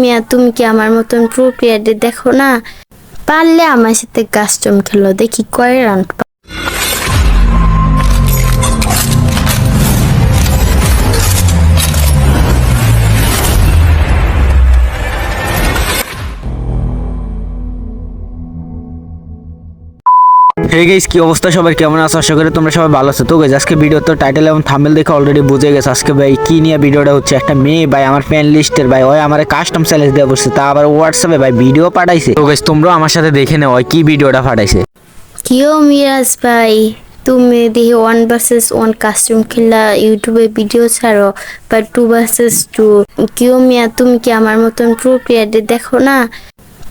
মিয়া, তুমি কি আমার মতন প্রক্রিয়াটি দেখো না? পারলে আমার সাথে কাস্টম খেলো, দেখি কয় রান হে গেস কি অবস্থা? সবার কেমন আছো? আশা করি তোমরা সবাই ভালো আছো। তো গাইস আজকে ভিডিও তো টাইটেল এবং থাম্বনেল দেখে অলরেডি বুঝে গেছে। আজকে ভাই কি নিয়ে ভিডিওটা হচ্ছে? একটা মেয়ে ভাই আমার ফ্যান লিস্টের ভাই, ওই আমার কাস্টম চ্যালেঞ্জ দেওয়া বসছে। তা আবার হোয়াটসঅ্যাপে ভাই ভিডিও পাঠাইছে। তো গাইস তোমরাও আমার সাথে দেখে নাও কি ভিডিওটা পাঠাইছে। কিও মিরাজ ভাই, তুমি দেখি ওয়ান ভার্সেস ওয়ান কাস্টম খেলা ইউটিউবে ভিডিও ছাড়ো বা টু ভার্সেস টু কিও মিয়া, তুমি কি আমার মতন প্রক্রিয়াতে দেখো না?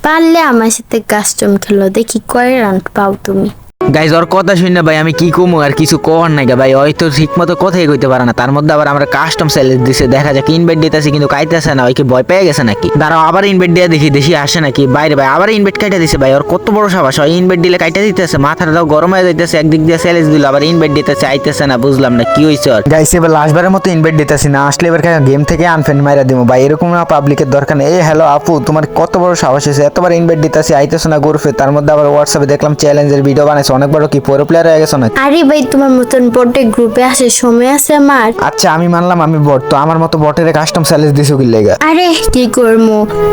পারলে আমার সাথে কাস্টম খেলো, দেখি কয় রান পাও তুমি। গাইজ ওর কথা শুনে ভাই, আমি কি কমু, আর কিছু কর নাই ভাই। হয়তো ঠিক মতো কথাই কইতে পারে না। তার মধ্যে আবার আমরা কাস্টম চ্যালেঞ্জ দিছে, দেখা যাক ইনভাইট দিতেছে কিন্তু কাইতেছে না, ওই কি ভয় পেয়ে গেছে নাকি? দাঁড়াও, আবার ইনভাইট দিয়ে দেখি দেখি আসে নাকি? বাইরে ভাই, আবার ইনভাইট কাইটা দিছে ভাই, ওর কত বড় সাবাস হয় ইনভাইট দিলে কাইটা দিতেছে মাথাটাও গরম হয়ে যাইতেছে, একদিক দিয়ে চ্যালেঞ্জ দিল, আবার ইনভাইট দিতেছে, আইতেছে না, বুঝলাম না, কি হয়েছে ওর? গাইস এবার লাস্টবারের মতো ইনভাইট দিতেছি না, আসলে এবার গেম থেকে আনফ্রেন্ড মাইরা দিব ভাই, এরকম না পাবলিকের দরকার নেই। এই হ্যালো আপু, তোমার কত বড় সাহস হয়েছে এতবার ইনভাইট দিতেছি, আইতেছো না গ্রুপে তার মধ্যে আবার হোয়াটসঅ্যাপে দেখলাম চ্যালেঞ্জের ভিডিও বানাইছে অনেক বড় কি পুরো প্লেয়ার হয়ে গেছো না আরে ভাই তোমার মতন বড়ে গ্রুপে আসে সময় আছে আমার। আচ্ছা আমি মানলাম আমি বট তো আমার মতো বটের কাস্টম চ্যালেঞ্জ দিছো কি লেগা? আরে কি করব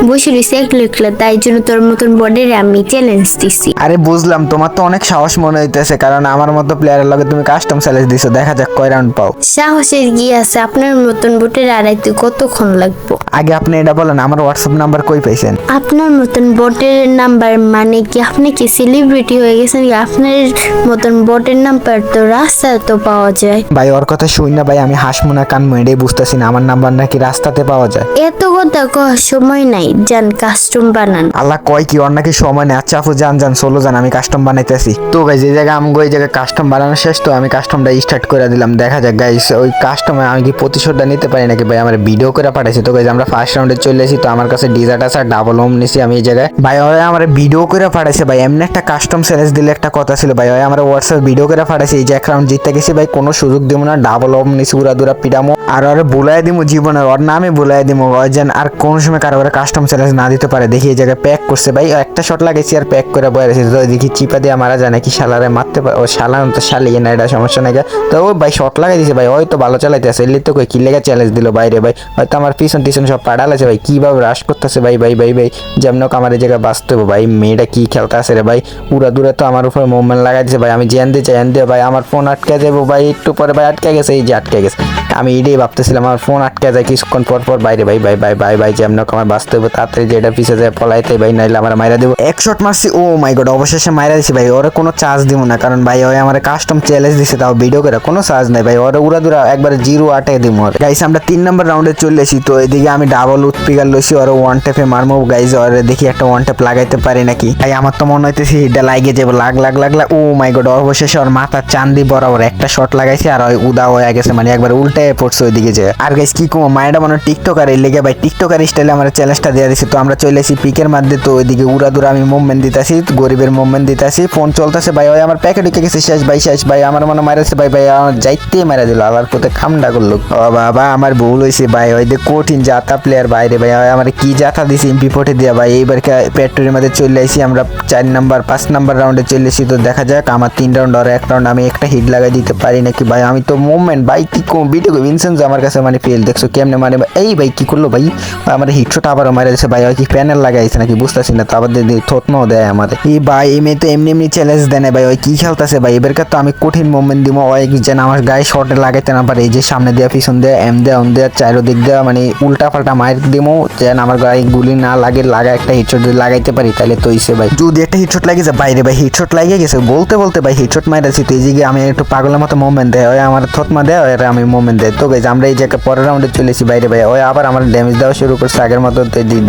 বসে রয়েছে এক লিখলে তাই জন্য তোর মতন বডের আমি চ্যালেঞ্জ দিছি। আরে বুঝলাম তোমার তো অনেক সাহস মনে হইতেছে কারণ আমার মতো প্লেয়ারের লগে তুমি কাস্টম চ্যালেঞ্জ দিছো দেখা যাক কয় রাউন্ড পাও। সাহসের কি আছে? আপনার মতন বটের আড়াইতে কতক্ষণ লাগবো? আগে আপনি এটা বলেন আমার হোয়াটসঅ্যাপ নাম্বার কই পাইছেন? আপনার মতন বটের নাম্বার মানে কি আপনি কি সেলিব্রিটি হয়ে গেছেন কি? আপনার মতন বটের নাম্বার তো রাস্তায় তো পাওয়া যায়। ভাই ওর কথা শুই না ভাই আমি হাসমু না কানমু এটাই বুঝতেছি না আমার নাম্বার নাকি রাস্তাতে পাওয়া যায়। এত কথা কওয়ার সময় নাই যান কাস্টম বানান। আল্লাহ কয় কি ওর নাকি সময় নেই। আচ্ছা আপু যান যান চলো যান আমি কাস্টম বানাইতেছি। তো গাইজ এই জায়গায় আমগো এই জায়গায় কাস্টম বানানো শেষ তো আমি কাস্টমটা স্টার্ট করে দিলাম। দেখা যাক গাইস ওই কাস্টমে আমি কি প্রতিশোধটা নিতে পারি নাকি ভাই? আমার ভিডিও করে পাঠাইছি। তো গাইজ আমরা ফার্স্ট রাউন্ডে চলে এসেছি তো আমার কাছে ডিজার্ট আছে ডাবল হোম নিছি আমি এই জায়গায়। ভাই ওরা আমার ভিডিও করে পাঠাইছে ভাই এমনি একটা কাস্টম চ্যালেঞ্জ দিলে একটা কথা ছিল ভাই, ওই আমরা হোয়াটসঅ্যাপ ভিডিও করে পাঠাইছে, এই যে এক রাউন্ড জিততে গেছি, ভাই, কোনো সুযোগ দিব না ডাবল হোম নিছি উড়া দুরা পিটামো, আর ওরা বুলাই দিমু জীবনের, ওর নামে বুলাই ওই যেন আর কোন সময় কারও ওরা কাস্টম চ্যালেঞ্জ না দিতে পারে। দেখি এই জায়গায় প্যাক করছে, ভাই একটা শট লাগাইছি আর প্যাক করে বয়ে রেখেছি তো দেখি চিপা দিয়ে মারা যায় নাকি, শালারে মারতে পারে, ও শালা তো শালিয়ে না, এটা সমস্যা নাই। তো ও ভাই শট লাগাই দিছে, ভাই, ওই তো ভালো চালাইতেছে এলি তো কই, কি লেগে চ্যালেঞ্জ দিল বাইরে ভাই? হয়তো আমার পিছন টিছন সব পাড়াল আছে ভাই, কীভাবে রাশ করতেছে, ভাই ভাই ভাই ভাই? যেমন আমার এই জায়গায় বাঁচতে ভাই, মেয়েটা কি খেলতে আছে রে, ভাই? উড়া দূরে তো আমার উপর মুভমেন্ট লাগাই দিছে ভাই। আমি জেন দিয়ে জেন দিয়ে ভাই। আমার ফোন আটকে যাব ভাই, একটু পরে ভাই আটকে গেছে, এই যে আটকে গেছে। আমি এটাই ভাবতেছিলাম, আমার ফোন আটকে যায় কিছুক্ষণ পর পর, বাইরে ভাই ভাই ভাই ভাই ভাই যেমন আমার বাঁচতে হবে, তাড়াতাড়ি যেটা পিছিয়ে যায় পলাইতে, ভাই, নাইলে আমার মাইরা দেবো। এক শট মারছি ও মাই গড অবশেষে মাইরা দিছি, ভাই, ওরা কোনো চার্জ দিব না, কারণ ভাই ওই আমার কাস্টম চ্যালেঞ্জ দিছে, তাও ভিডিও করে, কোনো চার্জ নাই, ভাই, ওরা উড়া দুরা একবার জিরো আটে দিব ওর। গাইস আমরা তিন নম্বর রাউন্ডে চলে এসেছি, তো এদিকে আমি ডাবল উৎপিকার লইছি, ওরা ওয়ান টেপে মারমো গাইজ ওরা দেখি একটা ওয়ান টেপ লাগাইতে পারি নাকি। ভাই, আমার তো মনে হইতেছে হিটটা লাগে যাব, লাগ লাগ লাগ ও মাই গড অবশেষে ওর মাথার চান্দি বরাবর একটা শট লাগাইছে, আর ওই উদা হয়ে গেছে মানে একবার পড়ছে ওইদিকে যে। আর গাইস কি কমো, মায়েরা মনে টিকটকার এই লেগে ভাই টিকটকার স্টাইলে আমার চ্যালেঞ্জটা দিয়ে দিছি। তো আমরা চলে এসেছি পিকের মধ্যে তো ওইদিকে উড়া দুরা আমি মুভমেন্ট দিতেছি, গরিবের মুভমেন্ট দিতেছি। ফোন চলতেছে, ভাই, ওই আমার প্যাকেট উঠে গেছে, শেষ, ভাই শেষ। ভাই, আমার মনে মারাছে ভাই ভাই, আমার যাইতে মারা দিল। আবার কোথায় খামডা করল। ও বাবা, আমার ভুল হয়েছে ভাই, ওই যে কঠিন জাতা প্লেয়ার বাইরে ভাই আমার কি জাতা দিছে এমপি পটে দিয়া, ভাই। এইবার পেট্রোলের মধ্যে চলে আসি আমরা চার নাম্বার পাঁচ নাম্বার রাউন্ডে চলে এসেছি তো দেখা যাক, আমার তিন রাউন্ড আর এক রাউন্ড আমি একটা হিট লাগাই দিতে পারি নাকি, ভাই? আমি তো মুভমেন্ট ভাই, কি ভিডিও ভিনসেন্স আমার কাছে মানে ফেল দেখছ কেমনে মানে এই ভাই কি করল ভাই? আমার হিটশট আবারও মারা দিয়েছে ভাই, ওই কি প্যানেল লাগাইছে নাকি বুঝতেছি না, তো আবার থতমাও দেয় আমাদের এই ভাই, এই তো এমনি এমনি চ্যালেঞ্জ দেয় না ভাই, ওই কি খেলতেছে ভাই? এবারকার তো আমি কঠিন মুভমেন্ট দিব ওই যেন আমার গায়ে শর্টে লাগাইতে না পারে, এই যে সামনে দেওয়া পিছন দেওয়া এম দেওয়া অন দেওয়া চারো দিক দেওয়া মানে উল্টা পাল্টা মার দিব যেন আমার গায়ে গুলি না লাগে, লাগা একটা হিটশট যদি লাগাইতে পারি তাহলে তো ইসে ভাই। যদি একটা হিটশট লাগে যায়, বাইরে ভাই হিটশট লাগিয়ে গেছে, বলতে বলতে ভাই হিটশট মারাছি তো এই যে আমি একটু পাগলের মতো মুভমেন্ট দেয়, ওই আমার থতমা দেয় আমি মুভমেন্ট দেয় তো গাইজ আমরা এই জায়গায় পরের রাউন্ডে চলেছি বাইরে ভাই ওই আবার আমার ড্যামেজ দেওয়া শুরু করছে। আগের মতো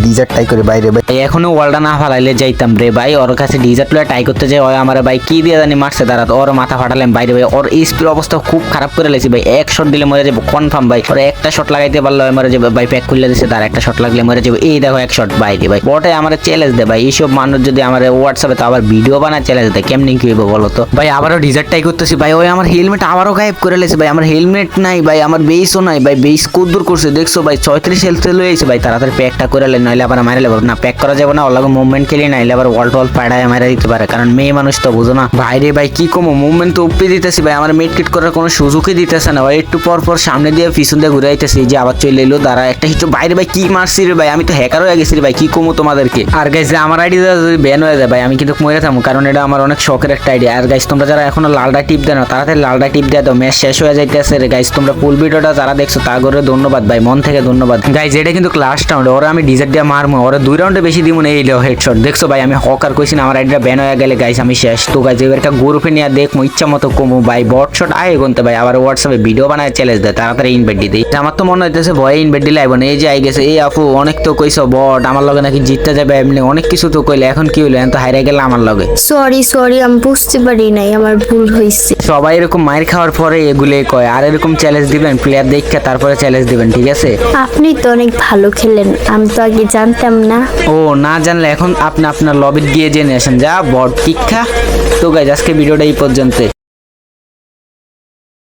ডিজার্ট টাই করে বাইরে ভাই। এই এখনও ওয়ালটা না ফালাইলে যাইতাম রে ভাই। ওর কাছে ডিজার্ট প্লেয়ার টাই করতে যাই ওই আমার ভাই কি দিয়ে জানি মারছে দাঁড়াত ওর মাথা ফাটালাম বাইরে ভাই। ওর স্পিড অবস্থা খুব খারাপ করে লেছি ভাই। এক শট দিলে মরে যাব কনফার্ম ভাই। ওর একটা শট লাগাইতে পারল মরে যাবে ভাই প্যাক খুলে দিছে তার একটা শট লাগলে মরে যাবে। এই দেখো এক শট বাইরে ভাই। ওটাই আমার চ্যালেঞ্জ দেয় ভাই। এইসব মানুষ যদি আমার হোয়াটসঅ্যাপে তো আবার ভিডিও বানা চ্যালেঞ্জ দেয় কেমনি কি হইব বলো তো? ভাই আবারও ডিজার্ট টাই করতেছি ভাই। ওই আমার হেলমেট আবারও গায়েব করে লেছে ভাই। আমার হেলমেট নাই ভাই। আমার বেইসও নাই, ভাই, বেইস কুদ্দুর করছে। দেখছ, ভাই, ছয়ত্রিশ হেলথ লয়ে আইছে ভাই, তাড়াতাড়ি প্যাকটা করে লেন নইলে আবার মারে লেবার না। প্যাক করা যাবে না, ওর মুভমেন্ট খেলি, নাইলে আবার ওয়াল টল পাড়ায় মারা দিতে পারে। কারণ মেয়ে মানুষ তো, বুঝো না। ভাইরে ভাই, কি কমো? মুভমেন্ট তো উপরে দিতেছি, ভাই, আমার মেড কিট করার কোনো সুযোগই দিতেছে না, ভাই। একটু পর পর সামনে দিয়ে পিছন দিয়ে ঘুরে আইতেছে যে আবার চলে এলো, দাঁড়া, একটা হিচু বাইরে ভাই, কি মারছি রে, ভাই? আমি তো হ্যাকার হয়ে গেছি রে, ভাই, কি কমো তোমাদেরকে? আর গাইজ আমার আইডি যদি ব্যান হয়ে যায়, ভাই, আমি কিন্তু মরে থাকব কারণ এটা আমার অনেক শখের একটা আইডিয়া আর গাইজ তোমরা যারা এখনও লালটা টিপ দেন তাড়াতাড়ি লালটা টিপ দেওয়া দাও ম্যাচ শেষ হয়ে যাইতেছে রে গাইজ তোমরা ফুল ভিডিওটা যারা দেখছ তা করে ধন্যবাদ ভাই মন থেকে ধন্যবাদ। গাইজ এটা কিন্তু লাস্ট রাউন্ড ওরা আমি ডিজার্ট দিয়ে মারমো ওরা দুই রাউন্ডে বেশি দিব না এই হেডশট দেখছ ভাই আমি হকার কইছি না আমার আইডিটা ব্যান হয়ে গেলে গাইজ আমি শেষ। তো গাইজ এবার একটা গ্রুপে নিয়ে দেখব ইচ্ছা মতো কমো। ভাই বট শট আয় গুনতে ভাই আবার হোয়াটসঅ্যাপে ভিডিও বানায় চ্যালেঞ্জ দেয় তাড়াতাড়ি ইনভেট দিই। আমার তো মনে হইতেছে ভয়ে ইনভেট দিলে আইব না। এই যে আই গেছে এই আপু অনেক তো কইছো বট আমার লগে নাকি জিততে যাবে এমনি অনেক কিছু তো কইলে এখন কি হইল এখন তো হাইরে গেলে আমার লগে। সরি সরি আমি বুঝতে পারি নাই আমার ভুল হয়েছে সবাই এরকম মায়ের খাওয়ার পরে এগুলোই কয় আর এরকম চ্যালেঞ্জ দিবেন প্লেয়ার দেখে তারপরে চ্যালেঞ্জ দিবেন ঠিক আছে? আপনি তো অনেক ভালো খেলেন আমি তো আগে জানতাম না। ও না জানলে এখন আপনি আপনার লবিট গিয়ে জেনে আসেন। যা বড় শিক্ষা তো গাইজ আজকে ভিডিওটা এই পর্যন্ত